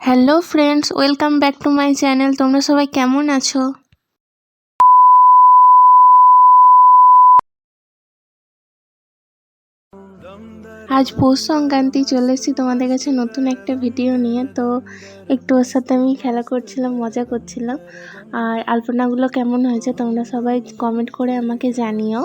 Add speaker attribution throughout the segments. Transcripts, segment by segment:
Speaker 1: Hello friends, welcome back to my channel. তোমরা সবাই কেমন আছো? আজ পৌষ সংক্রান্তি, চলে এসেছি তোমাদের কাছে নতুন একটা ভিডিও নিয়ে। তো একটু ওর সাথে আমি খেলা করছিলাম, মজা করছিলাম। আর আলপনাগুলো কেমন হয়েছে তোমরা সবাই কমেন্ট করে আমাকে জানিও।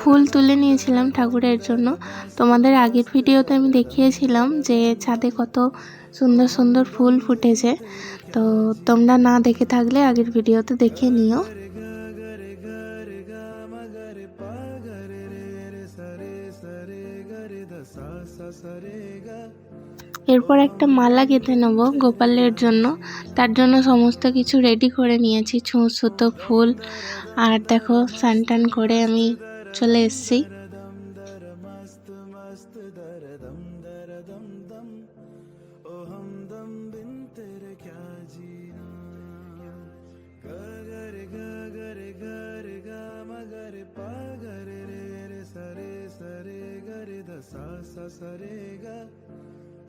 Speaker 1: ফুল তুলে নিয়েছিলাম ঠাকুরের জন্য। তোমাদের আগের ভিডিওতে আমি দেখিয়েছিলাম যে ছাদে কত সুন্দর সুন্দর ফুল ফুটেছে। তো তোমরা না দেখে থাকলে আগের ভিডিওতে দেখে নিও। এরপর একটা মালা গেঁথে নেব গোপালের জন্য। তার জন্য সমস্ত কিছু রেডি করে নিয়েছি ছুঁ সুতো ফুল। আর দেখো স্নান টান করে আমি চলে এসেছি।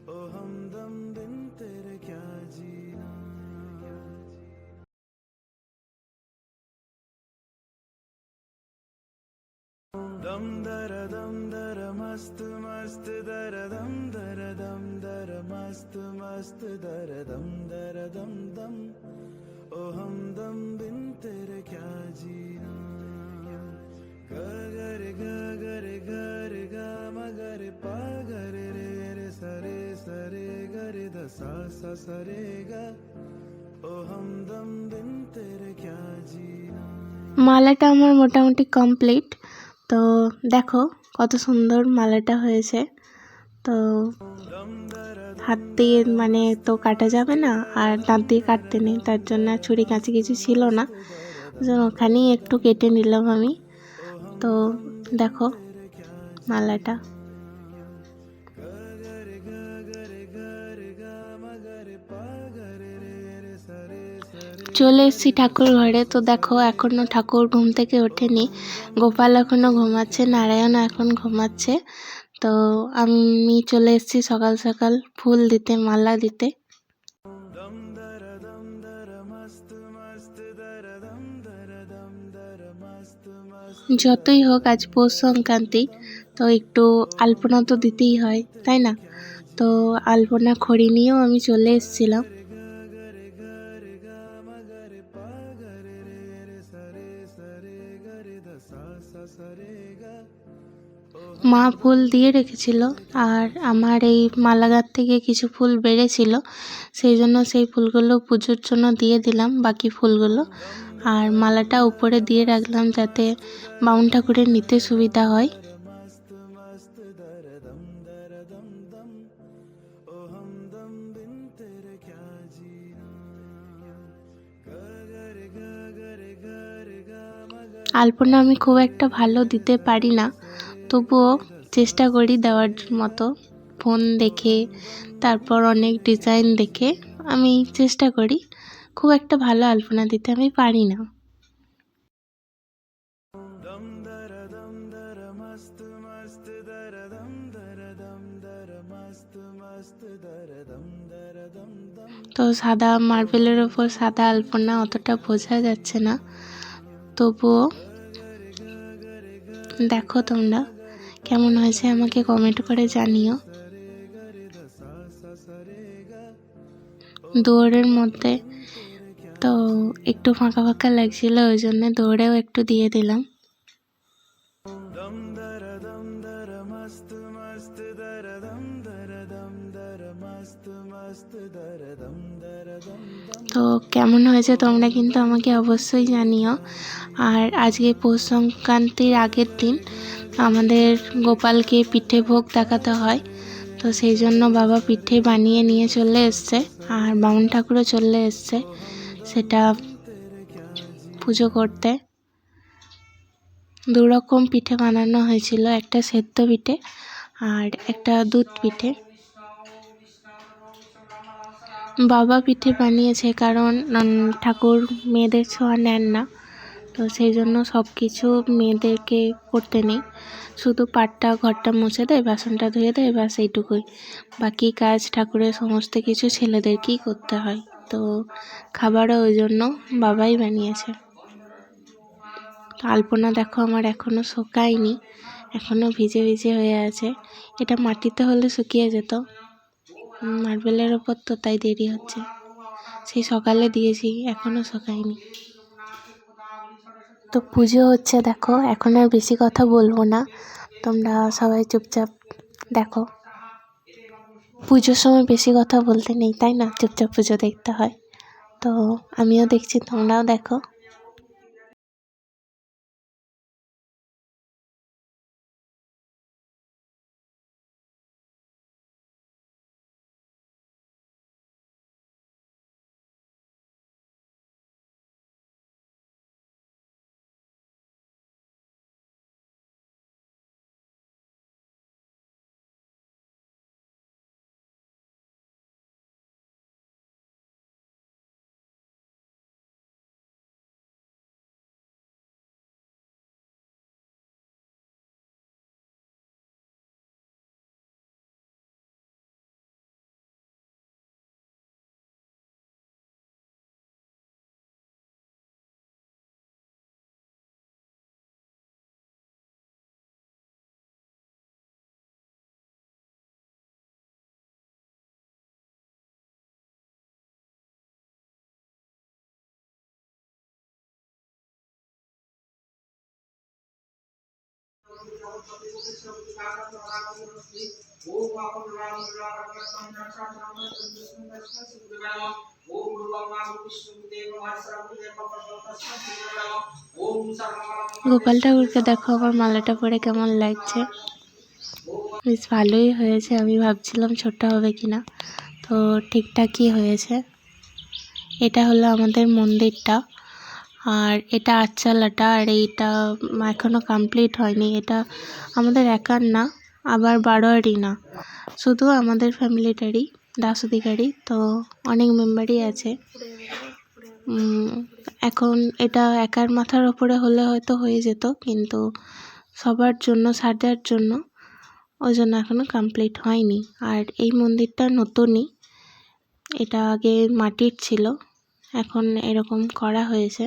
Speaker 2: ओ हमदम बिन तेरे क्या जीना दम दर दम दर मस्त मस्त दर दम दर दम दर मस्त मस्त दर दम दर दम दम ओ हमदम बिन तेरे क्या जीना ग गर ग गर गर ग मगर पा गर रे रे सरे सरे गर द सा सा सरे ग ओ हमदम बिन तेरे क्या जीना
Speaker 1: মালাটা আমার মোটামুটি কমপ্লিট তো দেখো কত সুন্দর মালাটা হয়েছে তো হাত দিয়ে মানে তো কাটা যাবে না আর দাঁত দিয়ে কাটতে নেই তার জন্য আর ছুরি কাছে কিছু ছিল না ওই জন্য ওখানেই একটু কেটে নিলাম আমি তো দেখো মালাটা। চলে এসেছি ঠাকুর ঘরে। তো দেখো, এখনও ঠাকুর ঘুম থেকে ওঠেনি। গোপাল এখনও ঘুমাচ্ছে, নারায়ণ এখন ঘুমাচ্ছে। তো আমি চলে এসেছি সকাল সকাল ফুল দিতে, মালা দিতে। যতই হোক, আজ পৌষ সংক্রান্তি, তো একটু আলপনা তো দিতেই হয়, তাই না? তো আলপনা খড়ি নিয়েও আমি চলে এসেছিলাম। মা ফুল দিয়ে রেখেছিল, আর আমার এই মালাগার থেকে কিছু ফুল বেড়েছিল, সেই জন্য সেই ফুলগুলো পুজোর জন্য দিয়ে দিলাম, বাকি ফুলগুলো। আর মালাটা উপরে দিয়ে রাখলাম যাতে বাউন ঠাকুরের নিতে সুবিধা হয়। আলপনা আমি খুব একটা ভালো দিতে পারি না, তবুও চেষ্টা করি দেওয়ার মতো। ফোন দেখে, তারপর অনেক ডিজাইন দেখে আমি চেষ্টা করি। খুব একটা ভালো আলপনা দিতে আমি পারি না। তো সাদা মার্বেলের ওপর সাদা আলপনা অতটা বোঝা যাচ্ছে না। তবুও দেখো তোমরা, কেমন হয়েছে আমাকে কমেন্ট করে জানিও। দুয়ারের মধ্যে তো একটু ফাঁকা ফাঁকা লাগছিল, ওই জন্য দৌড়েও একটু দিয়ে দিলাম। তো কেমন হয়েছে তোমরা কিন্তু আমাকে অবশ্যই জানিও। আর আজকে পৌষ সংক্রান্তির আগের দিন আমাদের গোপালকে পিঠে ভোগ দেখাতে হয়, তো সেই জন্য বাবা পিঠে বানিয়ে নিয়ে চলে এসছে, আর বামুন ঠাকুরও চলে এসছে। সেটা পুজো করতে। দু রকম পিঠে বানানো হয়েছিল, একটা সেদ্ধ পিঠে আর একটা দুধ পিঠে। বাবা পিঠে বানিয়েছে কারণ ঠাকুর মেয়েদের ছোঁয়া নেন না, তো সেই জন্য সব কিছু মেয়েদেরকে করতে নেই। শুধু পাটটা, ঘরটা মুছে দেয়, বাসনটা ধুয়ে দেয়, ব্যাস এইটুকুই। বাকি কাজ ঠাকুরের সমস্ত কিছু ছেলেদেরকেই করতে হয়? তো খাবারও ওই জন্য বাবাই বানিয়েছে। তো আলপনা দেখো আমার এখনও শুকায়নি এখনও ভিজে ভিজে হয়ে আছে। এটা মাটিতে হলে শুকিয়ে যেত, মার্বেলের ওপর তো তাই দেরি হচ্ছে। সেই সকালে দিয়েছি এখনও শুকায়নি। তো পুজো হচ্ছে দেখো, এখন আর বেশি কথা বলব না। তোমরা সবাই চুপচাপ দেখো। পুজোর সময় বেশি কথা বলতে নেই, তাই না? চুপচাপ পুজো দেখতে হয়। তো আমিও দেখছি, তোমরাও দেখো। গোপাল ঠাকুরকে দেখো, আমার মালাটা পরে কেমন লাগছে। বেশ ভালোই হয়েছে, আমি ভাবছিলাম ছোট হবে কি না তো ঠিকঠাকই হয়েছে। এটা হলো আমাদের মন্দিরটা। আর এটা আটচালাটা আর এইটা উম, এখনও কমপ্লিট হয়নি। এটা আমাদের একার না আবার বারোয়ারই না। শুধু আমাদের ফ্যামিলিটারই দাস অধিকারী তো অনেক মেম্বারই আছে। এখন এটা একার মাথার ওপরে হলে হয়তো হয়ে যেত কিন্তু সবার জন্য সাজার জন্য ওই জন্য এখনও কমপ্লিট হয়নি। আর এই মন্দিরটা নতুনই এটা আগে মাটির ছিল এখন এরকম করা হয়েছে।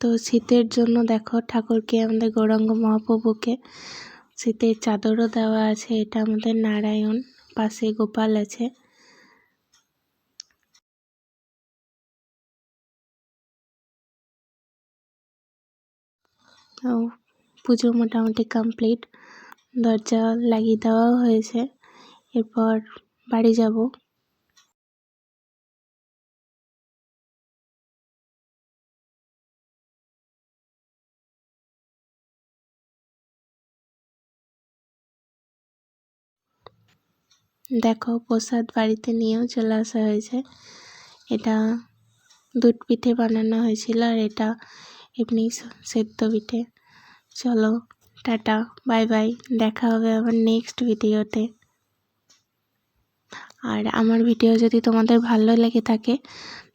Speaker 1: তো শীতের জন্য দেখো ঠাকুরকে আমাদের গৌরাঙ্গ মহাপ্রভুকে শীতের চাদরও দেওয়া আছে, এটা আমাদের নারায়ণ, পাশে গোপাল আছে। পুজো মোটামুটি কমপ্লিট দরজা লাগিয়ে দেওয়াও হয়েছে, এরপর বাড়ি যাব। দেখো প্রসাদ বাড়িতে নিয়েও চলে আসা হয়েছে। এটা দুধ পিঠে বানানো হয়েছিল আর এটা এমনি সেদ্ধ পিঠে। চলো, টাটা, বাই বাই, দেখা হবে আবার নেক্সট ভিডিওতে আর আমার ভিডিও যদি তোমাদের ভালো লেগে থাকে,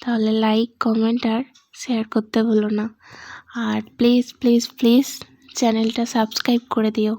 Speaker 1: তাহলে লাইক কমেন্ট আর শেয়ার করতে ভুলো না। আর প্লিজ প্লিজ প্লিজ চ্যানেলটা সাবস্ক্রাইব করে দিও।